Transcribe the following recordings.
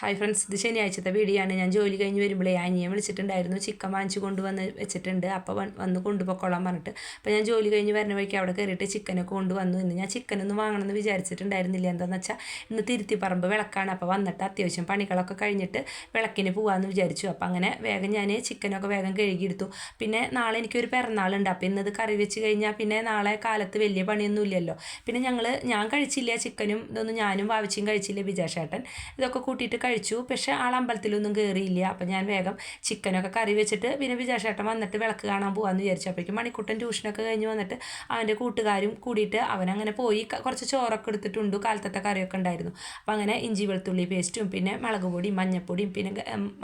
Hi friends ഇത് ശനിയാഴ്ചത്തെ video ആണ്. ഞാൻ ജോലി കഴിഞ്ഞ് വരുമ്പോഴേ അനിയെ വിളിച്ചിട്ടുണ്ടായിരുന്നു. ചിക്കൻ വാങ്ങിച്ച് കൊണ്ടുവന്ന് വെച്ചിട്ടുണ്ട്. അപ്പോൾ വന്ന് കൊണ്ടുപോയിക്കോളാൻ പറഞ്ഞിട്ട്. അപ്പോൾ ഞാൻ ജോലി കഴിഞ്ഞ് വരുന്ന വഴിക്ക് അവിടെ കയറിയിട്ട് ചിക്കനൊക്കെ കൊണ്ടുവന്നു ഇന്ന്. ഞാൻ ചിക്കനൊന്നും വാങ്ങണമെന്ന് വിചാരിച്ചിട്ടുണ്ടായിരുന്നില്ല. എന്താണെന്ന് വെച്ചാൽ ഇന്ന് തിരുത്തിപ്പറമ്പ് വിളക്കാണ്. അപ്പോൾ വന്നിട്ട് അത്യാവശ്യം പണികളൊക്കെ കഴിഞ്ഞിട്ട് വിളക്കിന് പോകാമെന്ന് വിചാരിച്ചു. അപ്പോൾ അങ്ങനെ വേഗം ഞാൻ ചിക്കനൊക്കെ വേഗം കഴുകിയെടുത്തു. പിന്നെ നാളെ എനിക്കൊരു പിറന്നാളുണ്ട്. അപ്പോൾ ഇന്നത് കറി വെച്ച് കഴിഞ്ഞാൽ പിന്നെ നാളെ കാലത്ത് വലിയ പണിയൊന്നും ഇല്ലല്ലോ. പിന്നെ ഞങ്ങൾ ഞാൻ കഴിച്ചില്ല ചിക്കനും ഇതൊന്നും ഞാനും വാവിച്ചും കഴിച്ചില്ല വിജയശേട്ടൻ. ഇതൊക്കെ കൂട്ടിയിട്ട് കഴിച്ചു. പക്ഷേ ആൾ അമ്പലത്തിലൊന്നും കയറിയില്ല അപ്പം ഞാൻ വേഗം ചിക്കനൊക്കെ കറി വെച്ചിട്ട് പിന്നെ വിജയശേട്ടൻ വന്നിട്ട് വിളക്ക് കാണാൻ പോകാമെന്ന് വിചാരിച്ചു. അപ്പോഴേക്കും മണിക്കുട്ടൻ ട്യൂഷനൊക്കെ കഴിഞ്ഞ് വന്നിട്ട് അവന്റെ കൂട്ടുകാരും കൂടിയിട്ട് അവനങ്ങനെ പോയി കുറച്ച് ചോറൊക്കെ എടുത്തിട്ടുണ്ട്. കാലത്തത്തെ കറിയൊക്കെ ഉണ്ടായിരുന്നു. അപ്പം അങ്ങനെ ഇഞ്ചി വെളുത്തുള്ളി പേസ്റ്റും പിന്നെ മുളക് പൊടിയും മഞ്ഞൾപ്പൊടിയും പിന്നെ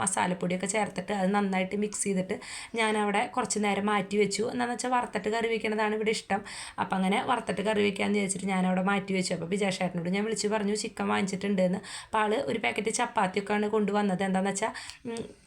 മസാലപ്പൊടിയൊക്കെ ചേർത്തിട്ട് അത് നന്നായിട്ട് മിക്സ് ചെയ്തിട്ട് ഞാൻ അവിടെ കുറച്ച് നേരം മാറ്റി വെച്ചു. എന്താണെന്ന് വെച്ചാൽ വറുത്തിട്ട് കറി വെക്കണതാണ് ഇവിടെ ഇഷ്ടം. അപ്പം അങ്ങനെ വറുത്തിട്ട് കറി വെക്കാമെന്ന് വിചാരിച്ചിട്ട് ഞാൻ അവിടെ മാറ്റി വെച്ചു. അപ്പോൾ വിജയശേട്ടനോട് ഞാൻ വിളിച്ച് പറഞ്ഞു ചിക്കൻ വാങ്ങിച്ചിട്ടുണ്ട് എന്ന് അപ്പോൾ ആൾ ഒരു പാക്കറ്റ് ചപ്പാത്തിയൊക്കെയാണ് കൊണ്ടുവന്നത്. എന്താണെന്ന് വെച്ചാൽ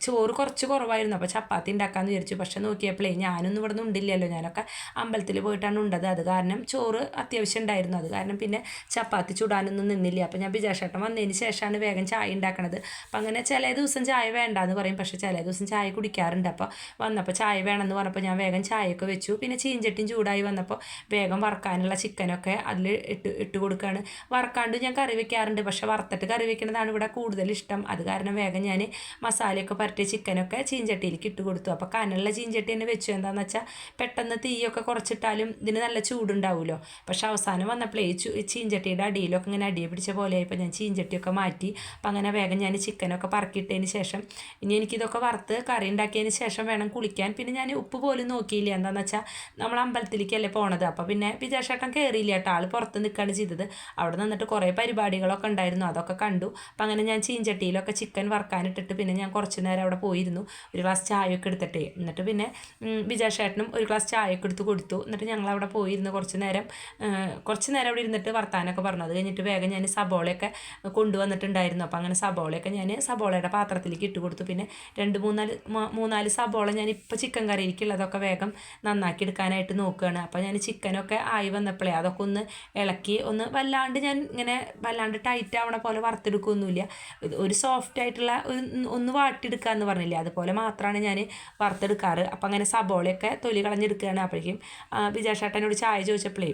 ചോറ് കുറച്ച് കുറവായിരുന്നു. അപ്പോൾ ചപ്പാത്തി ഉണ്ടാക്കാമെന്ന് വിചാരിച്ചു. പക്ഷേ നോക്കിയപ്പോഴേ ഞാനൊന്നും ഇവിടെ നിന്ന് ഉണ്ടില്ലല്ലോ. ഞാനൊക്കെ അമ്പലത്തിൽ പോയിട്ടാണ് ഉണ്ടത്. അത് കാരണം ചോറ് അത്യാവശ്യം ഉണ്ടായിരുന്നു. അത് കാരണം പിന്നെ ചപ്പാത്തി ചൂടാനൊന്നും നിന്നില്ല. അപ്പോൾ ഞാൻ ബിജാഷേട്ടൻ വന്നതിന് ശേഷമാണ് വേഗം ചായ ഉണ്ടാക്കണത്. അപ്പം അങ്ങനെ ചില ദിവസം ചായ വേണ്ടാന്ന് പറയും. പക്ഷേ ചില ദിവസം ചായ കുടിക്കാറുണ്ട്. അപ്പോൾ വന്നപ്പോൾ ചായ വേണമെന്ന് പറഞ്ഞപ്പോൾ ഞാൻ വേഗം ചായയൊക്കെ വെച്ചു. പിന്നെ ചീഞ്ചട്ടിയും ചൂടായി വന്നപ്പോൾ വേഗം വറക്കാനുള്ള ചിക്കനൊക്കെ അതിൽ ഇട്ട് ഇട്ട് കൊടുക്കുകയാണ് വറക്കാണ്ട് ഞാൻ കറി വെക്കാറുണ്ട്. പക്ഷേ വറുത്തിട്ട് കറി വെക്കുന്നതാണ് ഇവിടെ കൂടുതൽ ഇഷ്ടം. അത് കാരണം വേഗം ഞാൻ മസാലയൊക്കെ പരട്ടിയ ചിക്കനൊക്കെ ചീഞ്ചട്ടിയിലേക്ക് ഇട്ട് കൊടുത്തു. അപ്പോൾ കനലുള്ള ചീഞ്ചട്ടി തന്നെ വെച്ചു. എന്താണെന്ന് വെച്ചാൽ പെട്ടെന്ന് തീയൊക്കെ കുറച്ചിട്ടാലും ഇതിന് നല്ല ചൂടുണ്ടാവുമല്ലോ പക്ഷെ അവസാനം വന്നപ്പോഴേ ചീഞ്ചട്ടിയുടെ അടിയിലൊക്കെ ഇങ്ങനെ അടിയെ പിടിച്ച പോലെ ആയപ്പോൾ ഞാൻ ചീഞ്ചട്ടിയൊക്കെ മാറ്റി. അപ്പം അങ്ങനെ വേഗം ഞാൻ ചിക്കനൊക്കെ പറക്കിയിട്ടതിന് ശേഷം ഇനി എനിക്കിതൊക്കെ വറുത്ത് കറി ഉണ്ടാക്കിയതിന് ശേഷം വേണം കുളിക്കാൻ. പിന്നെ ഞാൻ ഉപ്പ് പോലും നോക്കിയില്ല. എന്താണെന്ന് വെച്ചാൽ നമ്മൾ അമ്പലത്തിലേക്കല്ലേ പോണത്. അപ്പോൾ പിന്നെ വിജയശേട്ടൻ കയറിയില്ല കേട്ടോ. ആൾ പുറത്ത് നിൽക്കുകയാണ് ചെയ്തത്. അവിടെ നിന്നിട്ട് കുറേ പരിപാടികളൊക്കെ ഉണ്ടായിരുന്നു. അതൊക്കെ കണ്ടു. അപ്പം അങ്ങനെ ഞാൻ ചീഞ്ചട്ടിയിലൊക്കെ ചിക്കൻ വറക്കാനിട്ടിട്ട് പിന്നെ ഞാൻ കുറച്ച് നേരം അവിടെ പോയിരുന്നു. ഒരു ഗ്ലാസ് ചായയൊക്കെ എടുത്തിട്ടേ. എന്നിട്ട് പിന്നെ വിജയശേട്ടനും ഒരു ഗ്ലാസ് ചായയൊക്കെ എടുത്ത് കൊടുത്തു. എന്നിട്ട് ഞങ്ങൾ അവിടെ പോയിരുന്നു കുറച്ച് നേരം. കുറച്ച് നേരം അവിടെ ഇരുന്നിട്ട് വർത്താനൊക്കെ പറഞ്ഞു. അത് കഴിഞ്ഞിട്ട് വേഗം ഞാൻ സബോളയൊക്കെ കൊണ്ടുവന്നിട്ടുണ്ടായിരുന്നു. അപ്പോൾ അങ്ങനെ സബോളയൊക്കെ ഞാൻ സബോളയുടെ പാത്രത്തിലേക്ക് ഇട്ട് കൊടുത്തു. പിന്നെ രണ്ട് മൂന്നാൽ മൂന്നാൽ സബോള ഞാൻ ഇപ്പോൾ ചിക്കൻ കറിയിലേക്കുള്ളതൊക്കെ വേഗം നന്നാക്കി എടുക്കാനായിട്ട് നോക്കുകയാണ്. അപ്പോൾ ഞാൻ ചിക്കനൊക്കെ ആയി വന്നപ്പോഴേ അതൊക്കെ ഒന്ന് ഇളക്കി ഒന്ന് വല്ലാണ്ട് ഞാൻ ഇങ്ങനെ വല്ലാണ്ട് ടൈറ്റ് ആവണ പോലെ വറുത്തെടുക്കുകയൊന്നുമില്ല ഒരു സോഫ്റ്റ് ആയിട്ടുള്ള ഒരു ഒന്ന് വാട്ടിയെടുക്കുക എന്ന് പറഞ്ഞില്ലേ? അതുപോലെ മാത്രമാണ് ഞാൻ വറുത്തെടുക്കാറ്. അപ്പം അങ്ങനെ സബോളയൊക്കെ തൊലി കളഞ്ഞെടുക്കുകയാണ് അപ്പോഴേക്കും വിജയശേട്ടനോട് ചായ ചോദിച്ചപ്പോഴേ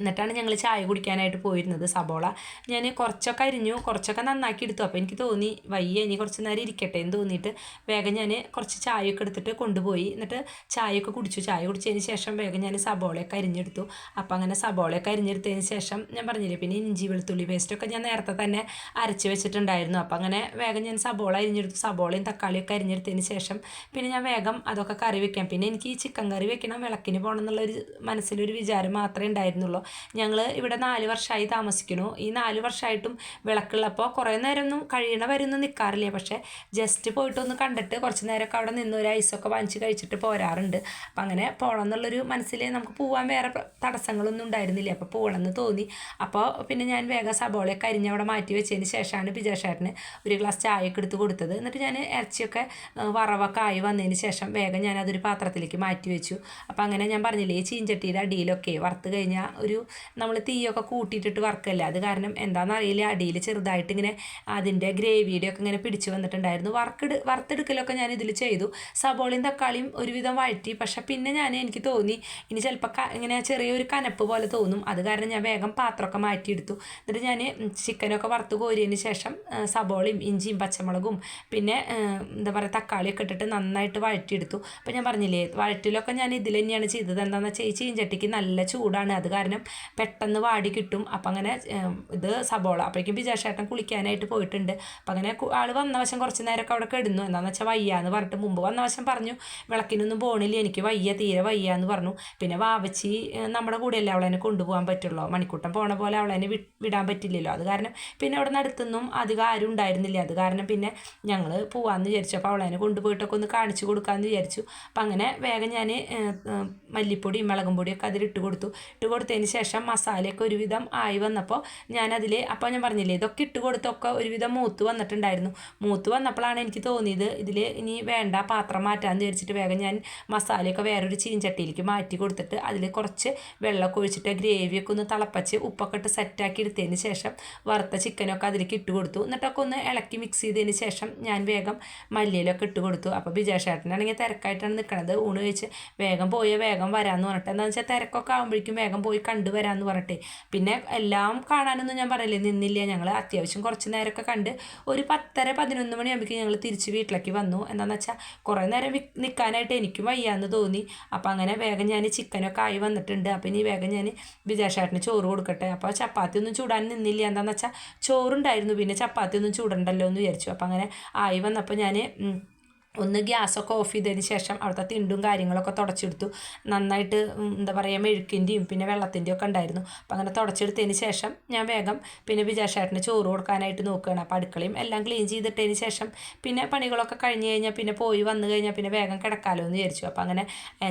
എന്നിട്ടാണ് ഞങ്ങൾ ചായ കുടിക്കാനായിട്ട് പോയിരുന്നത് സബോള. ഞാൻ കുറച്ചൊക്കെ അരിഞ്ഞു കുറച്ചൊക്കെ നന്നാക്കി എടുത്തു. അപ്പോൾ എനിക്ക് തോന്നി വയ്യ ഇനി കുറച്ച് നേരം ഇരിക്കട്ടെ എന്ന് തോന്നിയിട്ട് വേഗം ഞാൻ കുറച്ച് ചായയൊക്കെ എടുത്തിട്ട് കൊണ്ടുപോയി. എന്നിട്ട് ചായയൊക്കെ കുടിച്ചു. ചായ കുടിച്ചതിന് ശേഷം വേഗം ഞാൻ സബോളയൊക്കെ അരിഞ്ഞെടുത്തു. അപ്പോൾ അങ്ങനെ സബോളയൊക്കെ അരിഞ്ഞെടുത്തതിന് ശേഷം ഞാൻ പറഞ്ഞില്ലേ പിന്നെ ഇഞ്ചി വെളുത്തുള്ളി പേസ്റ്റൊക്കെ ഞാൻ നേരത്തെ തന്നെ അരച്ച് വെച്ചിട്ടുണ്ടായിരുന്നു. അപ്പോൾ അങ്ങനെ വേഗം ഞാൻ സബോള അരിഞ്ഞെടുത്തു. സബോളയും തക്കാളിയൊക്കെ അരിഞ്ഞെടുത്തതിന് ശേഷം പിന്നെ ഞാൻ വേഗം അതൊക്കെ കറി വെക്കാം. പിന്നെ എനിക്ക് ഈ ചിക്കൻ കറി വെക്കണം വിളക്കിന് പോകണം എന്നുള്ളൊരു മനസ്സിലൊരു വിചാരം മാത്രമേ ഉണ്ടായിരുന്നുള്ളൂ. ഞങ്ങൾ ഇവിടെ നാല് വർഷമായി താമസിക്കുന്നു. ഈ നാല് വർഷമായിട്ടും വിളക്കുള്ളപ്പോൾ കുറേ നേരമൊന്നും കഴിയണ വരുന്ന നിൽക്കാറില്ല പക്ഷേ ജസ്റ്റ് പോയിട്ടൊന്ന് കണ്ടിട്ട് കുറച്ച് നേരമൊക്കെ അവിടെ നിന്ന് ഒരു ഐസൊക്കെ വാങ്ങിച്ച് കഴിച്ചിട്ട് പോരാറുണ്ട്. അപ്പം അങ്ങനെ പോകണം എന്നുള്ളൊരു മനസ്സിൽ നമുക്ക് പോകാൻ വേറെ തടസ്സങ്ങളൊന്നും ഉണ്ടായിരുന്നില്ല. അപ്പോൾ പോകണമെന്ന് തോന്നി. അപ്പോൾ പിന്നെ ഞാൻ വേഗം സബോളയൊക്കെ അരിഞ്ഞ് അവിടെ മാറ്റി വെച്ചതിന് ശേഷമാണ് പിജേഷേട്ടന് ഒരു ഗ്ലാസ് ചായയൊക്കെ എടുത്ത് കൊടുത്തത്. എന്നിട്ട് ഞാൻ ഇറച്ചിയൊക്കെ വറവൊക്കെ ആയി വന്നതിന് ശേഷം വേഗം ഞാൻ അതൊരു പാത്രത്തിലേക്ക് മാറ്റി വെച്ചു. അപ്പോൾ അങ്ങനെ ഞാൻ പറഞ്ഞില്ലേ ഈ ചീഞ്ചട്ടിയുടെ അടിയിലൊക്കെ വറുത്ത് കഴിഞ്ഞാൽ ഒരു നമ്മൾ തീയൊക്കെ കൂട്ടിയിട്ടിട്ട് വറുക്കല്ലേ? അത് കാരണം എന്താണെന്നറിയില്ല അടിയിൽ ചെറുതായിട്ട് ഇങ്ങനെ അതിന്റെ ഗ്രേവിയുടെ ഒക്കെ ഇങ്ങനെ പിടിച്ച് വന്നിട്ടുണ്ടായിരുന്നു. വറുക്കെടു വറുത്തെടുക്കലൊക്കെ ഞാൻ ഇതിൽ ചെയ്തു. സബോളയും തക്കാളിയും ഒരുവിധം വഴറ്റി. പക്ഷേ പിന്നെ ഞാൻ എനിക്ക് തോന്നി ഇനി ചിലപ്പോൾ ഇങ്ങനെ ചെറിയൊരു കനപ്പ് പോലെ തോന്നും. അത് കാരണം ഞാൻ വേഗം പാത്രമൊക്കെ മാറ്റിയെടുത്തു. എന്നിട്ട് ഞാൻ ചിക്കനൊക്കെ വറുത്ത് കോരിയതിന് ശേഷം സബോളയും ഇഞ്ചിയും പച്ചമുളകും പിന്നെ എന്താ പറയുക തക്കാളിയൊക്കെ ഇട്ടിട്ട് നന്നായിട്ട് വഴറ്റിയെടുത്തു. അപ്പോൾ ഞാൻ പറഞ്ഞില്ലേ വഴറ്റിലൊക്കെ ഞാൻ ഇതിൽ തന്നെയാണ് ചെയ്തത്. എന്താണെന്ന് വെച്ചാൽ ഈ ചീഞ്ചട്ടിക്ക് നല്ല ചൂടാണ്. അത് കാരണം പെട്ടെന്ന് വാടി കിട്ടും. അപ്പം അങ്ങനെ ഇത് സബോള. അപ്പോഴേക്കും വിജയശേട്ടൻ കുളിക്കാനായിട്ട് പോയിട്ടുണ്ട്. അപ്പം അങ്ങനെ ആൾ വന്ന വശം കുറച്ച് നേരമൊക്കെ അവിടെ കിടന്നു. എന്താണെന്ന് വെച്ചാൽ വയ്യാന്ന് പറഞ്ഞിട്ട് മുമ്പ് വന്ന വശം പറഞ്ഞു. വിളക്കിനൊന്നും പോണില്ല. എനിക്ക് വയ്യ തീരെ വയ്യ എന്ന് പറഞ്ഞു. പിന്നെ വാവച്ചി നമ്മുടെ കൂടെയല്ലേ അവളെന്നെ കൊണ്ടുപോകാൻ പറ്റുള്ളൂ? മണിക്കൂട്ടം പോണ പോലെ അവളെന്നെ വിടാൻ പറ്റില്ലല്ലോ? അത് കാരണം പിന്നെ അവിടെ നിന്ന് അധികം ആരും ഉണ്ടായിരുന്നില്ല. അത് കാരണം പിന്നെ ഞങ്ങൾ പോവാമെന്ന് വിചാരിച്ചു. അപ്പോൾ അവളെന്നെ കൊണ്ടുപോയിട്ടൊക്കെ ഒന്ന് കാണിച്ചു കൊടുക്കാമെന്ന് വിചാരിച്ചു. അപ്പം അങ്ങനെ വേഗം ഞാൻ മല്ലിപ്പൊടിയും മുളകും പൊടിയൊക്കെ അതിലിട്ട് കൊടുത്തു. ഇട്ട് കൊടുത്തതിന് ശേഷം മസാലയൊക്കെ ഒരുവിധം ആയി വന്നപ്പോൾ ഞാനതിൽ അപ്പോൾ ഞാൻ പറഞ്ഞില്ലേ ഇതൊക്കെ ഇട്ട് കൊടുത്തൊക്കെ ഒരുവിധം മൂത്ത് വന്നിട്ടുണ്ടായിരുന്നു. മൂത്ത് വന്നപ്പോഴാണ് എനിക്ക് തോന്നിയത് ഇതിൽ ഇനി വേണ്ട പാത്രം മാറ്റാമെന്ന് വിചാരിച്ചിട്ട് വേഗം ഞാൻ മസാലയൊക്കെ വേറൊരു ചീഞ്ചട്ടിയിലേക്ക് മാറ്റി കൊടുത്തിട്ട് അതിൽ കുറച്ച് വെള്ളമൊക്കെ ഒഴിച്ചിട്ട് ഗ്രേവിയൊക്കെ ഒന്ന് തിളപ്പച്ച് ഉപ്പൊക്കെ ഇട്ട് സെറ്റാക്കി എടുത്തതിന് ശേഷം വറുത്ത ചിക്കനൊക്കെ അതിലേക്ക് ഇട്ട് കൊടുത്തു. എന്നിട്ടൊക്കെ ഒന്ന് ഇളക്കി മിക്സ് ചെയ്തതിന് ശേഷം ഞാൻ വേഗം മല്ലിയിലൊക്കെ ഇട്ട് കൊടുത്തു. അപ്പോൾ ബിജേഷേട്ടനാണെങ്കിൽ തിരക്കായിട്ടാണ് നിൽക്കണത് ഊണ് കഴിച്ച് വേഗം പോയ വേഗം വരാമെന്ന് പറഞ്ഞിട്ട്. എന്താണെന്ന് വെച്ചാൽ തിരക്കൊക്കെ ആകുമ്പോഴേക്കും വേഗം പോയി കണ്ടു വരാമെന്ന് പറഞ്ഞിട്ട് പിന്നെ എല്ലാം കാണാനൊന്നും ഞാൻ പറയില്ലേ നിന്നില്ല. ഞങ്ങൾ അത്യാവശ്യം കുറച്ച് നേരമൊക്കെ കണ്ട് ഒരു പത്തര പതിനൊന്ന് മണിയാകുമ്പോഴേക്കും ഞങ്ങൾ തിരിച്ച് വീട്ടിലേക്ക് വന്നു. എന്താണെന്ന് വെച്ചാൽ കുറേ നേരം നിൽക്കാനായിട്ട് എനിക്കും വയ്യാന്ന് തോന്നി. അപ്പോൾ അങ്ങനെ വേഗം ഞാൻ ചിക്കനൊക്കെ ആയി വന്നിട്ടുണ്ട്. അപ്പോൾ ഇനി വേഗം ഞാൻ വിജയശേട്ടന് ചോറ് കൊടുക്കട്ടെ. അപ്പോൾ ചപ്പാത്തി ഒന്നും ചൂടാൻ നിന്നില്ല. എന്താണെന്ന് വെച്ചാൽ ചോറുണ്ടായിരുന്നു. പിന്നെ ചപ്പാത്തി ഒന്നും ചൂടണ്ടല്ലോ എന്ന് വിചാരിച്ചു. അപ്പോൾ അങ്ങനെ ആയി വന്നപ്പോൾ ഞാൻ ഒന്ന് ഗ്യാസൊക്കെ ഓഫ് ചെയ്തതിന് ശേഷം അവിടുത്തെ തിണ്ടും കാര്യങ്ങളൊക്കെ തുടച്ചെടുത്തു. നന്നായിട്ട് എന്താ പറയുക മെഴുക്കിന്റെയും പിന്നെ വെള്ളത്തിന്റെയും ഒക്കെ ഉണ്ടായിരുന്നു. അപ്പം അങ്ങനെ തുടച്ചെടുത്തതിന് ശേഷം ഞാൻ വേഗം പിന്നെ വിജയശേട്ടന് ചോറ് കൊടുക്കാനായിട്ട് നോക്കുകയാണ്. അപ്പോൾ അടുക്കളയും എല്ലാം ക്ലീൻ ചെയ്തിട്ടതിന് ശേഷം പിന്നെ പണികളൊക്കെ കഴിഞ്ഞ് കഴിഞ്ഞാൽ പിന്നെ പോയി വന്നു കഴിഞ്ഞാൽ പിന്നെ വേഗം കിടക്കാമല്ലോ എന്ന് വിചാരിച്ചു. അപ്പോൾ അങ്ങനെ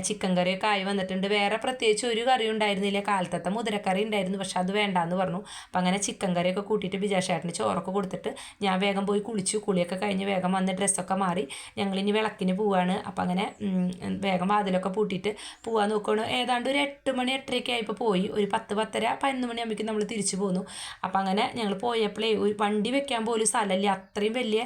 ചിക്കൻ കറിയൊക്കെ ആയി വന്നിട്ടുണ്ട്. വേറെ പ്രത്യേകിച്ച് ഒരു കറി ഉണ്ടായിരുന്നില്ല. കാലത്തത്തെ മുതിരക്കറി ഉണ്ടായിരുന്നു. പക്ഷെ അത് വേണ്ടാന്ന് പറഞ്ഞു. അപ്പം അങ്ങനെ ചിക്കൻ കറിയൊക്കെ കൂട്ടിയിട്ട് വിജയശേട്ടന് ചോറൊക്കെ കൊടുത്തിട്ട് ഞാൻ വേഗം പോയി കുളിച്ചു. കുളിയൊക്കെ കഴിഞ്ഞ് വേഗം വന്ന് ഡ്രസ്സൊക്കെ മാറി. ഞങ്ങൾ ഇനി വിളക്കിന് പോവാണ്. അപ്പം അങ്ങനെ വേഗം വാതിലൊക്കെ പൂട്ടിയിട്ട് പോവാൻ നോക്കുകയാണ് ഏതാണ്ട് ഒരു എട്ട് മണി എട്ടരയൊക്കെ ആയപ്പോൾ പോയി. ഒരു പത്ത് പത്തര പതിനൊന്ന് മണിയാകുമ്പോഴേക്കും നമ്മൾ തിരിച്ചു പോന്നു. അപ്പം അങ്ങനെ ഞങ്ങൾ പോയപ്പോഴേ ഒരു വണ്ടി വെക്കാൻ പോലും സ്ഥലമില്ല. അത്രയും വലിയ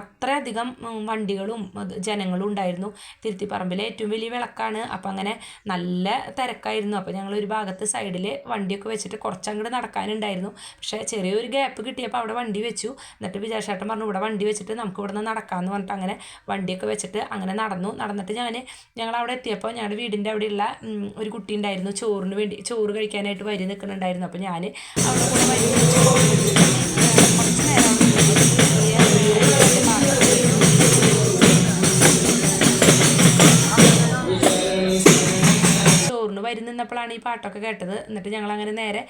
അത്രയധികം വണ്ടികളും ജനങ്ങളും ഉണ്ടായിരുന്നു. തിരുത്തിപ്പറമ്പിലെ ഏറ്റവും വലിയ വിളക്കാണ്. അപ്പം അങ്ങനെ നല്ല തിരക്കായിരുന്നു. അപ്പോൾ ഞങ്ങൾ ഒരു ഭാഗത്ത് സൈഡിൽ വണ്ടിയൊക്കെ വെച്ചിട്ട് കുറച്ചങ്ങോട്ട് നടക്കാനുണ്ടായിരുന്നു. പക്ഷേ ചെറിയൊരു ഗ്യാപ്പ് കിട്ടിയപ്പോൾ അവിടെ വണ്ടി വെച്ചു. എന്നിട്ട് വിചാരിച്ചേട്ടൻ പറഞ്ഞു ഇവിടെ വണ്ടി വെച്ചിട്ട് നമുക്ക് ഇവിടെ നിന്ന് നടക്കാമെന്ന് പറഞ്ഞിട്ട് അങ്ങനെ വണ്ടിയൊക്കെ വെച്ചിട്ട് അങ്ങനെ നടന്നു. നടന്നിട്ട് ഞാൻ ഞങ്ങൾ അവിടെ എത്തിയപ്പോൾ ഞങ്ങളുടെ വീടിന്റെ അവിടെയുള്ള ഒരു കുട്ടി ഉണ്ടായിരുന്നു. ചോറിന് വേണ്ടി ചോറ് കഴിക്കാനായിട്ട് വരി നിൽക്കുന്നുണ്ടായിരുന്നു അപ്പോൾ ഞാൻ അവിടെ കൂടെ വരി വരി നിന്നപ്പോഴാണ് ഈ പാട്ടൊക്കെ കേട്ടത്. എന്നിട്ട് ഞങ്ങൾ അങ്ങനെ നേരെ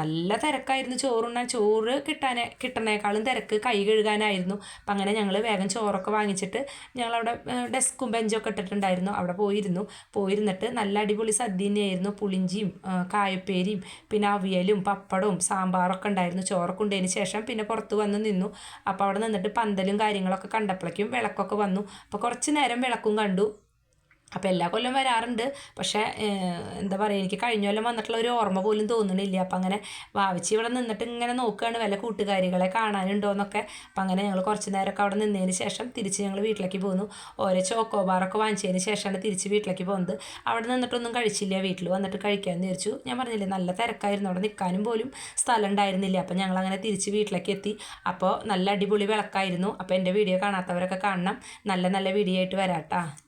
നല്ല തിരക്കായിരുന്നു ചോറുണ്ണാൻ. ചോറ് കിട്ടാനേ കിട്ടണേക്കാളും തിരക്ക് കൈ കഴുകാനായിരുന്നു. അപ്പം അങ്ങനെ ഞങ്ങൾ വേഗം ചോറൊക്കെ വാങ്ങിച്ചിട്ട് ഞങ്ങളവിടെ ഡെസ്കും ബെഞ്ചൊക്കെ ഇട്ടിട്ടുണ്ടായിരുന്നു. അവിടെ പോയിരുന്നു. പോയിരുന്നിട്ട് നല്ല അടിപൊളി സദ്യ തന്നെയായിരുന്നു. പുളിഞ്ചിയും കായപ്പേരിയും പിന്നെ അവിയലും പപ്പടവും സാമ്പാറൊക്കെ ഉണ്ടായിരുന്നു. ചോറൊക്കെ ഉണ്ടതിന് ശേഷം പിന്നെ പുറത്ത് വന്ന് നിന്നു. അപ്പോൾ അവിടെ നിന്നിട്ട് പന്തലും കാര്യങ്ങളൊക്കെ കണ്ടപ്പോഴേക്കും വിളക്കൊക്കെ വന്നു. അപ്പോൾ കുറച്ച് നേരം വിളക്കും കണ്ടു. അപ്പോൾ എല്ലാ കൊല്ലം വരാറുണ്ട്. പക്ഷേ എന്താ പറയുക എനിക്ക് കഴിഞ്ഞ കൊല്ലം വന്നിട്ടുള്ള ഒരു ഓർമ്മ പോലും തോന്നുന്നില്ല. അപ്പം അങ്ങനെ വാവിച്ച് ഇവിടെ നിന്നിട്ട് ഇങ്ങനെ നോക്കുകയാണ് വല്ല കൂട്ടുകാരികളെ കാണാനുണ്ടോ എന്നൊക്കെ. അപ്പം അങ്ങനെ ഞങ്ങൾ കുറച്ച് നേരമൊക്കെ അവിടെ നിന്നതിന് ശേഷം തിരിച്ച് ഞങ്ങൾ വീട്ടിലേക്ക് പോന്നു. ഓരോ ചോക്കോബാറൊക്കെ വാങ്ങിച്ചതിന് ശേഷമാണ് തിരിച്ച് വീട്ടിലേക്ക് പോകുന്നത്. അവിടെ നിന്നിട്ടൊന്നും കഴിച്ചില്ല. വീട്ടിൽ വന്നിട്ട് കഴിക്കാൻ വിചാരിച്ചു. ഞാൻ പറഞ്ഞില്ലേ നല്ല തിരക്കായിരുന്നു. അവിടെ നിൽക്കാനും പോലും സ്ഥലം ഉണ്ടായിരുന്നില്ല. അപ്പം ഞങ്ങൾ അങ്ങനെ തിരിച്ച് വീട്ടിലേക്ക് എത്തി. അപ്പോൾ നല്ല അടിപൊളി വിളക്കായിരുന്നു. അപ്പോൾ എന്റെ വീഡിയോ കാണാത്തവരൊക്കെ കാണണം. നല്ല നല്ല വീഡിയോ ആയിട്ട് വരാം